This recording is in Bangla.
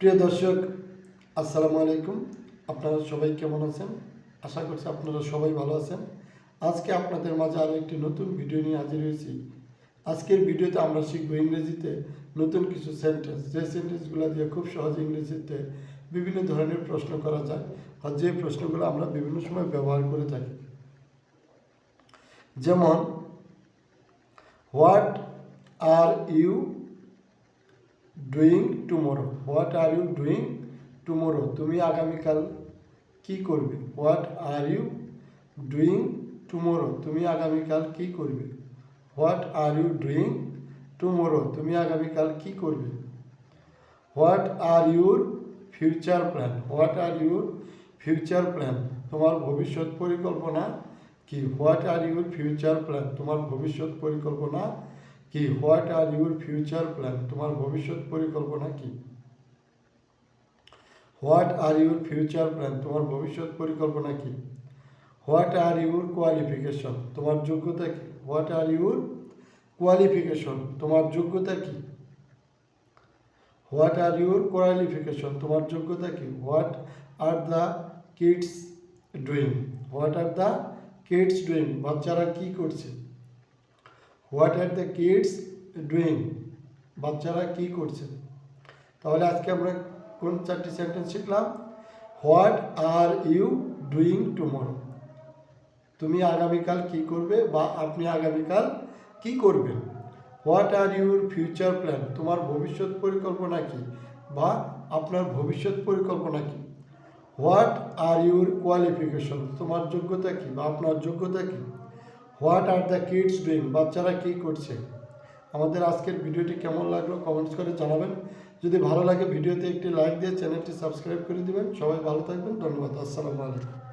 প্রিয় দর্শক, আসসালামু আলাইকুম। আপনারা সবাই কেমন আছেন? আশা করছি আপনারা সবাই ভালো আছেন। আজকে আপনাদের মাঝে আরও একটি নতুন ভিডিও নিয়ে হাজির হয়েছি। আজকের ভিডিওতে আমরা শিখব ইংরেজিতে নতুন কিছু সেন্টেন্স যে সেন্টেন্সগুলো দিয়ে খুব সহজে ইংরেজিতে বিভিন্ন ধরনের প্রশ্ন করা যায় আর যে প্রশ্নগুলো আমরা বিভিন্ন সময় ব্যবহার করে থাকি। যেমন what are you doing tomorrow what are you doing tomorrow তুমি আগামীকাল কি করবে? What are you doing tomorrow তুমি আগামীকাল কি করবে? What are you doing tomorrow তুমি আগামীকাল কি করবে? What are your future plan what are your future plan তোমার ভবিষ্যৎ পরিকল্পনা কি? What are your future plan তোমার ভবিষ্যৎ পরিকল্পনা কি, what are your future plan? তোমার ভবিষ্যৎ পরিকল্পনা কি? What are your future plan? তোমার ভবিষ্যৎ পরিকল্পনা কি? What are your qualification? তোমার যোগ্যতা কি? What are your qualification? তোমার যোগ্যতা কি? What are your qualification? তোমার যোগ্যতা কি? What are the kids doing? What are the kids doing? বাচ্চারা কি করছে? What are the kids doing বাচ্চারা কি করছে? তাহলে আজকে আমরা কোন চারটি সেন্টেন্স শিখলাম? What are you doing tomorrow তুমি আগামীকাল কি করবে বা আপনি আগামীকাল কি করবেন? What are your future plan তোমার ভবিষ্যৎ পরিকল্পনা কি বা আপনার ভবিষ্যৎ পরিকল্পনা কি? হোয়াট আর ইউর কোয়ালিফিকেশন তোমার যোগ্যতা কি বা আপনার যোগ্যতা কি? What are the kids doing বাচ্চারা কী করছে? আমাদের আজকের ভিডিওটি কেমন লাগল কমেন্টস করে জানাবেন। যদি ভালো লাগে ভিডিওতে একটি লাইক দিয়ে চ্যানেলটি সাবস্ক্রাইব করে দিবেন। সবাই ভালো থাকবেন। ধন্যবাদ। আসসালামু আলাইকুম।